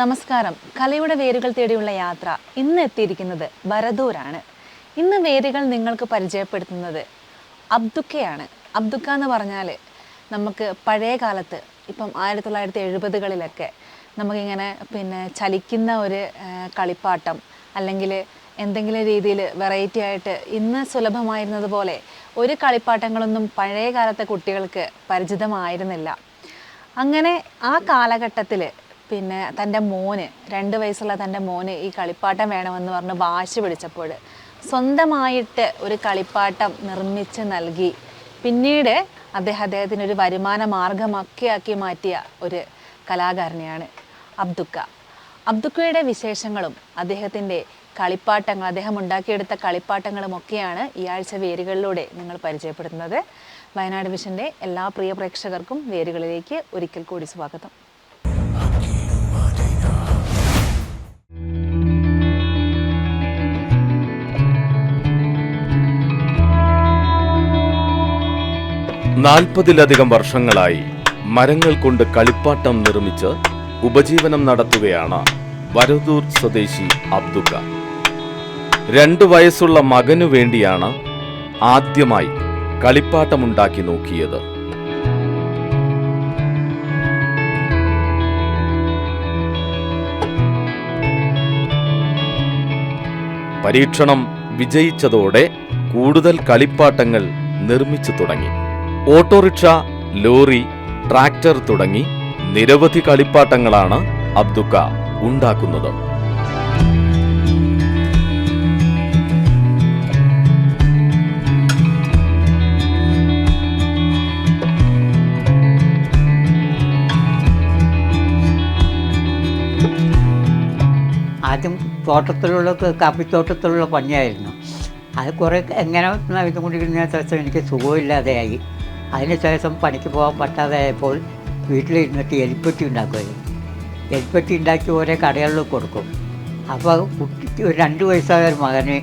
നമസ്കാരം. കലയുടെ വേരുകൾ തേടിയുള്ള യാത്ര ഇന്ന് എത്തിയിരിക്കുന്നത് വരദൂരാണ്. ഇന്ന് വേരുകൾ നിങ്ങൾക്ക് പരിചയപ്പെടുത്തുന്നത് അബ്ദുക്കയാണ്. അബ്ദുക്ക എന്ന് പറഞ്ഞാൽ നമുക്ക് പഴയ കാലത്ത് ഇപ്പം ആയിരത്തി തൊള്ളായിരത്തി എഴുപതുകളിലൊക്കെ നമുക്കിങ്ങനെ പിന്നെ ചലിക്കുന്ന ഒരു കളിപ്പാട്ടം അല്ലെങ്കിൽ എന്തെങ്കിലും രീതിയിൽ വെറൈറ്റി ആയിട്ട് ഇന്ന് സുലഭമായിരുന്നതുപോലെ ഒരു കളിപ്പാട്ടങ്ങളൊന്നും പഴയ കാലത്തെ കുട്ടികൾക്ക് പരിചിതമായിരുന്നില്ല. അങ്ങനെ ആ കാലഘട്ടത്തിൽ പിന്നെ തന്റെ മോന് രണ്ട് വയസ്സുള്ള തന്റെ മോന് ഈ കളിപ്പാട്ടം വേണമെന്ന് പറഞ്ഞ് വാശി പിടിച്ചപ്പോൾ സ്വന്തമായിട്ട് ഒരു കളിപ്പാട്ടം നിർമ്മിച്ച് നൽകി. പിന്നീട് അദ്ദേഹം അദ്ദേഹത്തിന് ഒരു വരുമാന മാർഗമൊക്കെ ആക്കി മാറ്റിയ ഒരു കലാകാരനെയാണ് അബ്ദുക്ക. അബ്ദുക്കയുടെ വിശേഷങ്ങളും അദ്ദേഹത്തിന്റെ കളിപ്പാട്ടങ്ങൾ അദ്ദേഹം ഉണ്ടാക്കിയെടുത്ത കളിപ്പാട്ടങ്ങളും ഒക്കെയാണ് ഈ ആഴ്ച വേരുകളിലൂടെ നിങ്ങൾ പരിചയപ്പെടുത്തുന്നത്. വയനാട് മിഷന്റെ എല്ലാ പ്രിയ പ്രേക്ഷകർക്കും വേരുകളിലേക്ക് ഒരിക്കൽ കൂടി സ്വാഗതം. നാൽപ്പതിലധികം വർഷങ്ങളായി മരങ്ങൾ കൊണ്ട് കളിപ്പാട്ടം നിർമ്മിച്ച് ഉപജീവനം നടത്തുകയാണ് വരദൂർ സ്വദേശി അബ്ദുക്ക. രണ്ടു വയസ്സുള്ള മകനു വേണ്ടിയാണ് ആദ്യമായി കളിപ്പാട്ടമുണ്ടാക്കി നോക്കിയത്. പരീക്ഷണം വിജയിച്ചതോടെ കൂടുതൽ കളിപ്പാട്ടങ്ങൾ നിർമ്മിച്ചു തുടങ്ങി. ഓട്ടോറിക്ഷ ലോറി ട്രാക്ടർ തുടങ്ങി നിരവധി കളിപ്പാട്ടങ്ങളാണ് അബ്ദുക്ക ഉണ്ടാക്കുന്നത്. ആദ്യം തോട്ടത്തിലുള്ള കാപ്പിത്തോട്ടത്തിലുള്ള പണിയായിരുന്നു. അത് കുറേ എങ്ങനെ ഇതുകൊണ്ടിരുന്ന ശേഷം എനിക്ക് സുഖമില്ലാതെയായി. അതിനുശേഷം പണിക്ക് പോകാൻ പറ്റാതായപ്പോൾ വീട്ടിലിരുന്നിട്ട് എലിപ്പെട്ടി ഉണ്ടാക്കുമായിരുന്നു. എലിപ്പെട്ടി ഉണ്ടാക്കി ഓരോ കടകളിൽ കൊടുക്കും. അപ്പോൾ കുട്ടിക്ക് ഒരു രണ്ട് വയസ്സായ ഒരു മകന്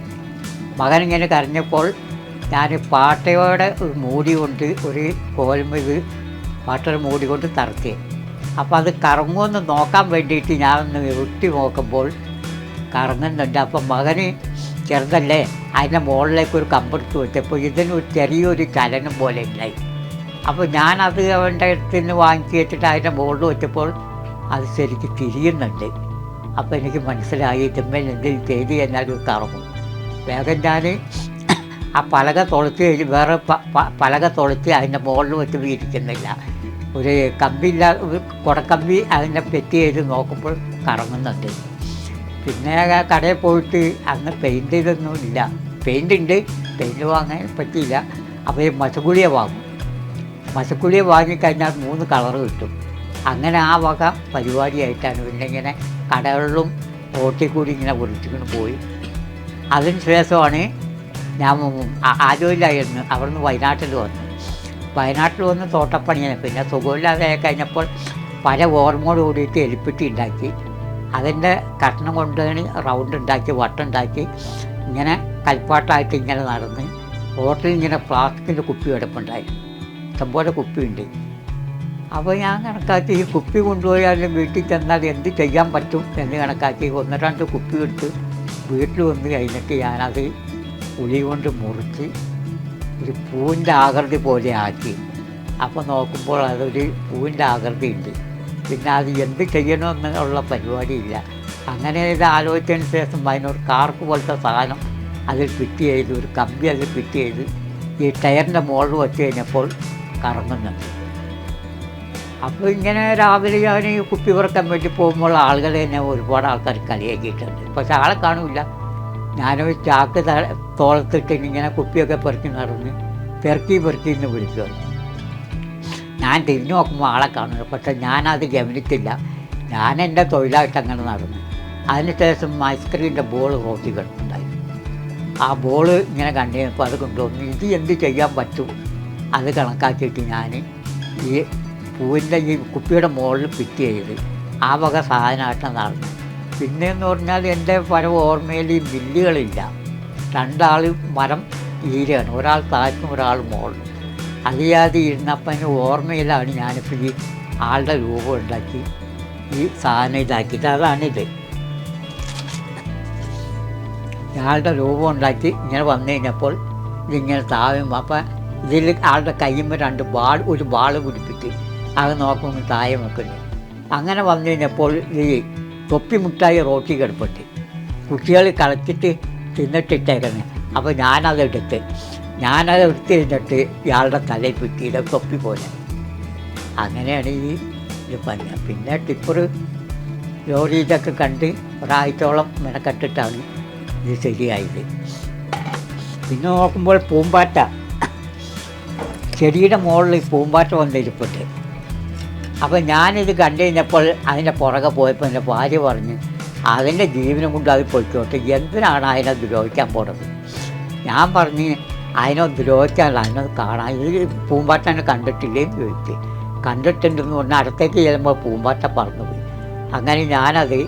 മകനിങ്ങനെ കരഞ്ഞപ്പോൾ ഞാൻ പാട്ടയോടെ മൂടി കൊണ്ട് ഒരു കോൽമ ഇത് പാട്ടയുടെ മൂടി കൊണ്ട് തറക്കി. അപ്പോൾ അത് കറങ്ങുമെന്ന് നോക്കാൻ വേണ്ടിയിട്ട് ഞാൻ ഒന്ന് ഉരുട്ടി നോക്കുമ്പോൾ കറങ്ങുന്നുണ്ട്. അപ്പം മകന് ചെറുതല്ലേ അതിന്റെ മുകളിലേക്ക് ഒരു കമ്പെടുത്ത് വെച്ചപ്പോൾ ഇതിനൊരു ചെറിയൊരു ചലനം പോലെ ഉണ്ടായി. അപ്പോൾ ഞാനത് അവന്റെ അടുത്ത് നിന്ന് വാങ്ങിച്ച് വെച്ചിട്ട് അതിന്റെ ബോർഡ് വെച്ചപ്പോൾ അത് ശരിക്ക് തിരിയുന്നുണ്ട്. അപ്പോൾ എനിക്ക് മനസ്സിലായി ഇതിന്മേൽ എന്തെങ്കിലും ചെയ്ത് കഴിഞ്ഞാൽ കറങ്ങും വേഗം ഞാൻ ആ പലക തുളച്ച് വേറെ പലക തുളച്ച് അതിന്റെ മുകളിൽ വെച്ച് വീരിക്കുന്നില്ല ഒരു കമ്പിയില്ല കുടക്കമ്പി അതിനെ പെറ്റി ചെയ്ത് നോക്കുമ്പോൾ കറങ്ങുന്നുണ്ട്. പിന്നെ കടയിൽ പോയിട്ട് അന്ന് പെയിന്റ് ഇതൊന്നും ഇല്ല പെയിന്റ് ഉണ്ട് പെയിന്റ് വാങ്ങാൻ പറ്റിയില്ല. അപ്പോൾ ഈ മസഗുളിയെ വാങ്ങും. മസക്കുളിയ വാങ്ങിക്കഴിഞ്ഞാൽ മൂന്ന് കളറ് കിട്ടും. അങ്ങനെ ആ വക പരിപാടിയായിട്ടാണ് പിന്നെ ഇങ്ങനെ കടകളിലും റോട്ടിൽ കൂടി ഇങ്ങനെ വിളിച്ചിങ്ങനെ പോയി. അതിന് ശേഷമാണ് ഞാൻ ആ- അവിടെ അവിടുന്ന് വയനാട്ടിൽ വന്നു. വയനാട്ടിൽ വന്ന് തോട്ടപ്പണിയാണ്. പിന്നെ സുഖമില്ലാതെ കഴിഞ്ഞപ്പോൾ പല ഓർമ്മയോട് കൂടിയിട്ട് എലിപ്പെട്ടി ഉണ്ടാക്കി. അതിന്റെ കഷ്ണം കൊണ്ടുപോയി റൗണ്ട് ഉണ്ടാക്കി വട്ടുണ്ടാക്കി ഇങ്ങനെ കൽപ്പാട്ടായിട്ട് ഇങ്ങനെ നടന്ന് റോട്ടിൽ ഇങ്ങനെ പ്ലാസ്റ്റിക്കിന്റെ കുപ്പി കിടപ്പുണ്ടായി. ഇഷ്ടംപോലെ കുപ്പിയുണ്ട്. അപ്പോൾ ഞാൻ കണക്കാക്കി ഈ കുപ്പി കൊണ്ടുപോയാലും വീട്ടിൽ ചെന്നാൽ എന്ത് ചെയ്യാൻ പറ്റും എന്ന് കണക്കാക്കി ഒന്ന് രണ്ട് കുപ്പി എടുത്ത് വീട്ടിൽ വന്ന് കഴിഞ്ഞിട്ട് ഞാനത് ഉളി കൊണ്ട് മുറിച്ച് ഒരു പൂവിന്റെ ആകൃതി പോലെ ആക്കി. അപ്പോൾ നോക്കുമ്പോൾ അതൊരു പൂവിന്റെ ആകൃതി ഉണ്ട് പിന്നെ അത് എന്ത് ചെയ്യണമെന്നുള്ള പരിപാടിയില്ല. അങ്ങനെ ഇത് ആലോചിച്ചതിന് ശേഷം അതിനൊരു കാർക്ക് പോലത്തെ സാധനം അതിൽ ഫിറ്റ് ചെയ്ത് ഒരു കമ്പി അതിൽ ഫിറ്റ് ചെയ്ത് ഈ ടയറിന്റെ മുകളിൽ വെച്ച് കഴിഞ്ഞപ്പോൾ കറങ്ങുന്നുണ്ട് അപ്പോൾ ഇങ്ങനെ രാവിലെ ഞാൻ ഈ കുപ്പി പറക്കാൻ വേണ്ടി പോകുമ്പോൾ ആളുകൾ തന്നെ ഒരുപാട് ആൾക്കാർ കളിയാക്കിയിട്ടുണ്ട്. പക്ഷെ ആളെ കാണില്ല. ഞാനൊരു ചാക്ക് തോളത്തിട്ട് ഇങ്ങനെ കുപ്പിയൊക്കെ പെറുക്കി നടന്ന് പെറുക്കി പെറുക്കി എന്ന് വിളിച്ചു ഞാൻ തിരിഞ്ഞു നോക്കുമ്പോൾ ആളെ കാണുന്നു പക്ഷെ ഞാനത് ഗമനിച്ചില്ല. ഞാൻ എന്റെ തൊഴിലായിട്ട് അങ്ങനെ നടന്നു. അതിനുശേഷം ഐസ്ക്രീമിന്റെ ബോൾ റോട്ടി കിടക്കുന്നുണ്ടായി ആ ബോൾ ഇങ്ങനെ കണ്ടപ്പോൾ അത് കൊണ്ടുവന്നു. ഇത് എന്ത് ചെയ്യാൻ പറ്റും? അത് കണക്കാക്കിയിട്ട് ഞാൻ ഈ പൂവിന്റെ ഈ കുപ്പിയുടെ മുകളിൽ ഫിറ്റ് ചെയ്ത് ആ വക സാധനമായിട്ട് നടന്നു പിന്നെയെന്ന് പറഞ്ഞാൽ എന്റെ പല ഓർമ്മയിൽ ഈ മില്ലുകളില്ല. രണ്ടാൾ മരം ഈരാണ് ഒരാൾ താഴ്ത്തും ഒരാൾ മുകളിലും. അറിയാതെ ഇരുന്നപ്പം എന്റെ ഓർമ്മയിലാണ് ഞാനിപ്പോൾ ഈ ആളുടെ രൂപം ഉണ്ടാക്കി ഈ സാധനം ഇതാക്കിയിട്ട് അതാണിത്. ഇയാളുടെ രൂപം ഉണ്ടാക്കി ഇങ്ങനെ വന്നു കഴിഞ്ഞപ്പോൾ ഇതിങ്ങനെ താഴും അപ്പം ഇതിൽ ആളുടെ കയ്യുമ്പോൾ രണ്ട് വാൾ ഒരു വാൾ പിടിപ്പിച്ച് അത് നോക്കുമ്പോൾ താഴെ വെക്കുന്നു. അങ്ങനെ വന്നു കഴിഞ്ഞപ്പോൾ ഈ തൊപ്പി മുട്ടായി റോട്ടി കിടപ്പുണ്ട്. കുട്ടികൾ കളിച്ചിട്ട് തിന്നിട്ടിട്ടേക്കുന്നത് അപ്പോൾ ഞാനതെടുത്ത് ഞാനത് എടുത്ത് കഴിഞ്ഞിട്ട് ഇയാളുടെ തലയിൽ പിറ്റിയുടെ തൊപ്പി പോലെ. അങ്ങനെയാണ് ഈ ഇത് പറഞ്ഞത് പിന്നെ ടിപ്പർ ലോറി ഇതൊക്കെ കണ്ട് ഒരാഴ്ചയോളം മെനക്കെട്ടിട്ടാണ് ഇത് ശരിയായത്. പിന്നെ നോക്കുമ്പോൾ പൂമ്പാറ്റ. ചെടിയുടെ മുകളിൽ പൂമ്പാറ്റ വന്നിരിപ്പുണ്ട് അപ്പം ഞാനിത് കണ്ടു കഴിഞ്ഞപ്പോൾ അതിന്റെ പുറകെ പോയപ്പോൾ എന്റെ ഭാര്യ പറഞ്ഞ് അതിന്റെ ജീവനം കൊണ്ട് അത് പൊയ്ക്കോട്ടെ എന്തിനാണ് അതിനെ ദ്രോഹിക്കാൻ പോണത്? ഞാൻ പറഞ്ഞ് അതിനെ ദ്രോഹിക്കാനല്ല അതിനെ കാണാൻ ഈ പൂമ്പാറ്റനെ കണ്ടിട്ടില്ലേന്ന് ചോദിച്ചു. കണ്ടിട്ടുണ്ടെന്ന് പറഞ്ഞാൽ അടുത്തേക്ക് ചെല്ലുമ്പോൾ പൂമ്പാറ്റ പറന്നുപോയി. അങ്ങനെ ഞാനത്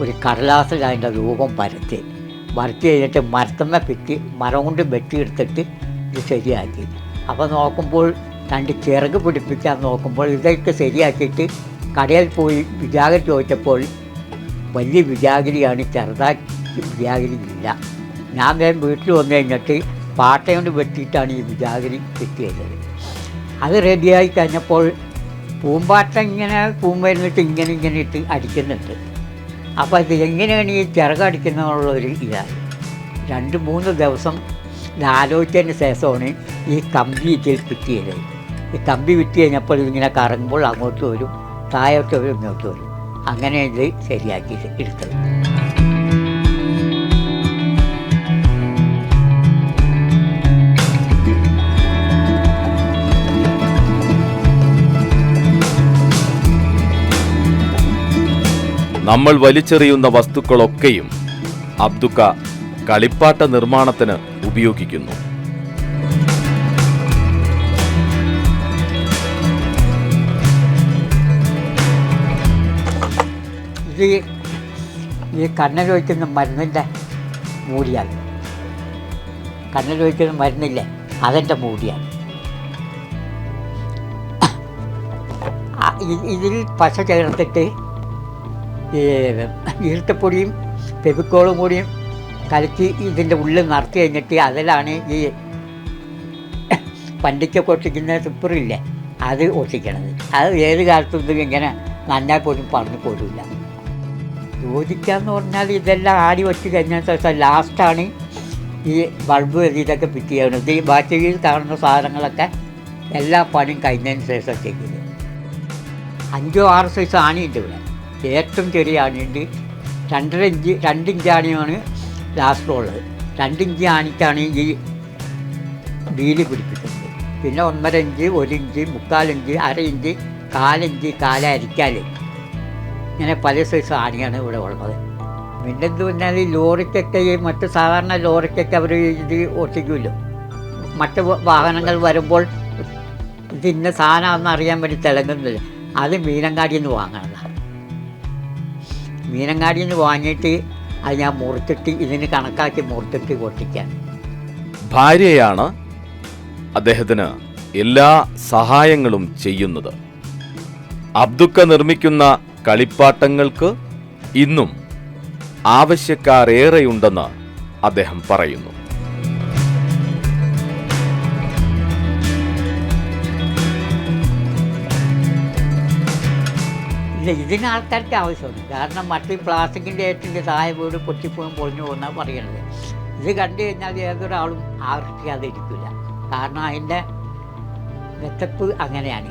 ഒരു കടലാസിൽ അതിന്റെ രൂപം പരത്തി വരത്തി കഴിഞ്ഞിട്ട് മരത്തമ്മ പിറ്റി മരം കൊണ്ട് വെട്ടിയെടുത്തിട്ട് ഇത് ശരിയാക്കി. അപ്പോൾ നോക്കുമ്പോൾ രണ്ട് ചിറക് പിടിപ്പിക്കാൻ നോക്കുമ്പോൾ ഇതൊക്കെ ശരിയാക്കിയിട്ട് കടയിൽ പോയി വിജാഗിരി ചോദിച്ചപ്പോൾ വലിയ വിജാഗിരിയാണ് ചെറുതാക്കി വിജാഗിരി ഇല്ല. ഞാൻ വേഗം വീട്ടിൽ വന്നു കഴിഞ്ഞിട്ട് പാട്ടയോണ്ട് വെട്ടിയിട്ടാണ് ഈ വിജാഗിരി കിട്ടിയത് അത് റെഡിയായി കഴിഞ്ഞപ്പോൾ പൂമ്പാട്ട ഇങ്ങനെ പൂമ്പരുന്നിട്ട് ഇങ്ങനെ ഇങ്ങനെ ഇട്ട് അടിക്കുന്നുണ്ട്. അപ്പോൾ ഇത് എങ്ങനെയാണ് ഈ ചിറകടിക്കുന്നുള്ളൊരു ഇതാണ് രണ്ട് മൂന്ന് ദിവസം ഇത് ആലോചിച്ചതിന് ശേഷമാണ് ഈ കമ്പി ഇതിൽ കിട്ടിയത് ഈ കമ്പി വിറ്റ് കഴിഞ്ഞപ്പോൾ ഇതിങ്ങനെ കറങ്ങുമ്പോൾ അങ്ങോട്ട് വരും താഴോട്ട് വരും ഇങ്ങോട്ട് വരും. അങ്ങനെ ഇത് ശരിയാക്കി എടുത്തത്. നമ്മൾ വലിച്ചെറിയുന്ന വസ്തുക്കളൊക്കെയും അബ്ദുക്ക കളിപ്പാട്ട നിർമ്മാണത്തിന് ഉപയോഗിക്കുന്നു. ഇത് ഈ കണ്ണിൽ ഒഴിക്കുന്ന മരുന്നിന്റെ മൂടിയാണ്. കണ്ണിൽ ഒഴിക്കുന്ന മരുന്നില്ലേ? അതിന്റെ മൂടിയാണ്. ഇതിൽ പശ ചേർത്തിട്ട് ഈർത്തപ്പൊടിയും പെബിക്കോളും കൂടിയും കലക്കി ഇതിന്റെ ഉള്ളിൽ നിറച്ച് കഴിഞ്ഞിട്ട് അതിലാണ് ഈ പണ്ടിക്കൊക്കെ ഒട്ടിക്കുന്ന തുപ്പറില്ലേ? അത് ഒട്ടിക്കണത്. അത് ഏത് കാലത്തും ഇങ്ങനെ നന്നായി പോലും പറഞ്ഞു പോരില്ല യോജിക്കാന്ന് പറഞ്ഞാൽ ഇതെല്ലാം ആടി വെച്ച് കഴിഞ്ഞ ശേഷം ലാസ്റ്റാണ് ഈ ബൾബ് ഇതൊക്കെ ഫിറ്റ് ചെയ്യുന്നത് ഈ ബാറ്ററിയിൽ കാണുന്ന സാധനങ്ങളൊക്കെ എല്ലാ പണിയും കഴിഞ്ഞതിന് ശേഷം ചെയ്യുന്നത് അഞ്ചോ ആറ് സൈസ് ആണിയുണ്ട് ഇവിടെ. ഏറ്റവും ചെറിയ ആണിയുണ്ട് രണ്ടര ഇഞ്ച് രണ്ടിഞ്ച് ആണിയാണ് ലാസ്റ്റിലുള്ളത് രണ്ടിഞ്ച് ആണിക്കാണ് ഈ വീൽ പിടിപ്പിക്കുന്നത്. പിന്നെ ഒന്നര ഇഞ്ച് ഒരു ഇഞ്ച് മുക്കാലിഞ്ച് അര ഇഞ്ച് കാലിഞ്ച് കാലരിക്കാൽ ഇങ്ങനെ പല സൈസ് ആണിയാണ് ഇവിടെ ഉള്ളത്. പിന്നെ എന്ത് പറഞ്ഞാൽ ഈ ലോറിക്കൊക്കെ ഈ മറ്റ് സാധാരണ ലോറിക്കൊക്കെ അവർ ഇത് ഓട്ടിക്കുമല്ലോ മറ്റ് വാഹനങ്ങൾ വരുമ്പോൾ ഇത് ഇന്ന സാധനമാണെന്ന് അറിയാൻ വേണ്ടി തിളങ്ങുന്നില്ല. അത് മീനങ്ങാടിയിൽ നിന്ന് വാങ്ങണതാണ് മീനങ്ങാടിയിൽ നിന്ന് വാങ്ങിയിട്ട് അത് ഞാൻ മുറിച്ചിട്ട് ഇതിന് കണക്കാക്കി മുറിച്ചിട്ട് ഓട്ടിക്കാൻ ഭാര്യയാണ് അദ്ദേഹത്തിന് എല്ലാ സഹായങ്ങളും ചെയ്യുന്നത്. അബ്ദുക്ക നിർമ്മിക്കുന്ന കളിപ്പാട്ടങ്ങൾക്ക് ഇന്നും ആവശ്യക്കാരേറെയുണ്ടെന്ന് അദ്ദേഹം പറയുന്നു. ഇല്ല ഇതിന് ആൾക്കാർക്ക് ആവശ്യമുണ്ട്. കാരണം മറ്റ് പ്ലാസ്റ്റിക്കിന്റെ ഏറ്റിന്റെ താഴെ വീട് പൊട്ടിപ്പോകും പൊളിഞ്ഞു പോകുന്നതാണ് പറയുന്നത്. ഇത് കണ്ടു കഴിഞ്ഞാൽ ഏതൊരാളും ആകർഷിക്കാതെ ഇരിക്കില്ല കാരണം അതിന്റെ മെച്ചപ്പ് അങ്ങനെയാണ്.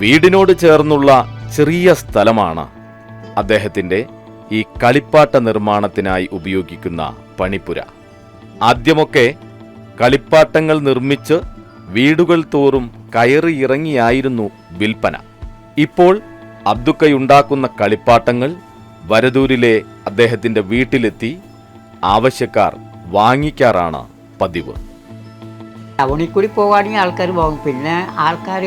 വീടിനോട് ചേർന്നുള്ള ചെറിയ സ്ഥലമാണ് അദ്ദേഹത്തിന്റെ ഈ കളിപ്പാട്ട നിർമ്മാണത്തിനായി ഉപയോഗിക്കുന്ന പണിപ്പുര. ആദ്യമൊക്കെ കളിപ്പാട്ടങ്ങൾ നിർമ്മിച്ച് വീടുകൾ തോറും കയറി ഇറങ്ങിയായിരുന്നു വിൽപ്പന. ഇപ്പോൾ അബ്ദുക്കയുണ്ടാക്കുന്ന കളിപ്പാട്ടങ്ങൾ വരദൂരിലെ അദ്ദേഹത്തിന്റെ വീട്ടിലെത്തി ആവശ്യക്കാർ വാങ്ങിക്കാറാണ് പതിവ്. ടൗണിൽ കൂടി പോകുകയാണെങ്കിൽ ആൾക്കാർ പോകും. പിന്നെ ആൾക്കാർ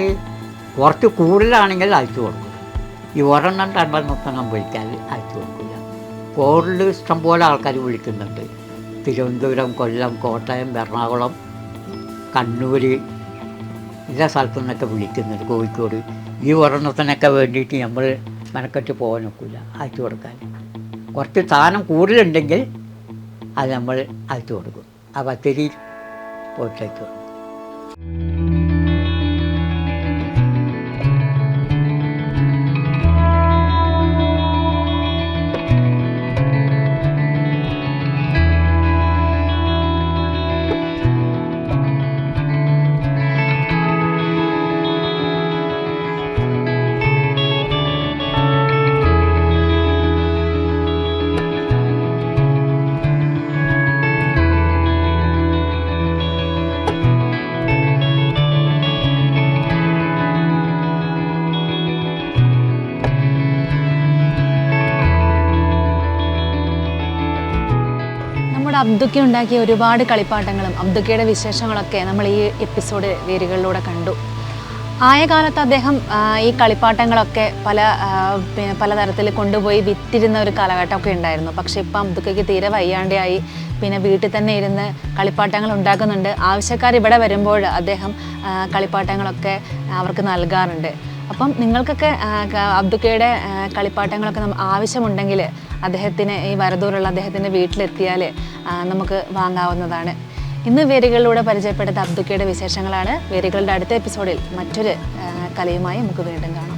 കുറച്ച് കൂടുതലാണെങ്കിൽ അയച്ചു കൊടുക്കും. ഈ ഒരെണ്ണം രണ്ടെണ്ണം മുപ്പെണ്ണം വിളിക്കാൻ അയച്ചു കൊടുക്കില്ല കോറിൽ ഇഷ്ടംപോലെ ആൾക്കാർ വിളിക്കുന്നുണ്ട്. തിരുവനന്തപുരം കൊല്ലം കോട്ടയം എറണാകുളം കണ്ണൂർ എല്ലാ സ്ഥലത്തു നിന്നൊക്കെ വിളിക്കുന്നുണ്ട് കോഴിക്കോട്. ഈ ഒരെണ്ണത്തിനൊക്കെ വേണ്ടിയിട്ട് നമ്മൾ മെനക്കെട്ട് പോകാൻ നോക്കില്ല അയച്ചു കൊടുക്കാൻ. കുറച്ച് സാധനം കൂടുതലുണ്ടെങ്കിൽ അത് നമ്മൾ അയച്ചു കൊടുക്കും. ആ പത്തിരി പോയിട്ട് അയച്ചു കൊടുക്കും. അബ്ദുക്ക ഉണ്ടാക്കിയ ഒരുപാട് കളിപ്പാട്ടങ്ങളും അബ്ദുക്കയുടെ വിശേഷങ്ങളൊക്കെ നമ്മൾ ഈ എപ്പിസോഡ് വേരുകളിലൂടെ കണ്ടു. ആയ കാലത്ത് അദ്ദേഹം ഈ കളിപ്പാട്ടങ്ങളൊക്കെ പല പലതരത്തിൽ കൊണ്ടുപോയി വിറ്റിരുന്ന ഒരു കാലഘട്ടമൊക്കെ ഉണ്ടായിരുന്നു. പക്ഷേ ഇപ്പം അബ്ദുക്കയ്ക്ക് തീരെ വയ്യാണ്ടായി പിന്നെ വീട്ടിൽ തന്നെ ഇരുന്ന് കളിപ്പാട്ടങ്ങൾ ഉണ്ടാക്കുന്നുണ്ട്. ആവശ്യക്കാർ ഇവിടെ വരുമ്പോൾ അദ്ദേഹം കളിപ്പാട്ടങ്ങളൊക്കെ അവർക്ക് നൽകാറുണ്ട്. അപ്പം നിങ്ങൾക്കൊക്കെ അബ്ദുക്കയുടെ കളിപ്പാട്ടങ്ങളൊക്കെ ആവശ്യമുണ്ടെങ്കിൽ അദ്ദേഹത്തിന് ഈ വരദൂറുള്ള അദ്ദേഹത്തിന്റെ വീട്ടിലെത്തിയാൽ നമുക്ക് വാങ്ങാവുന്നതാണ്. ഇന്ന് വേരുകളിലൂടെ പരിചയപ്പെടുത്ത അബ്ദുക്കയുടെ വിശേഷങ്ങളാണ് വേരുകളുടെ അടുത്ത എപ്പിസോഡിൽ മറ്റൊരു കലയുമായി നമുക്ക് വീണ്ടും കാണാം.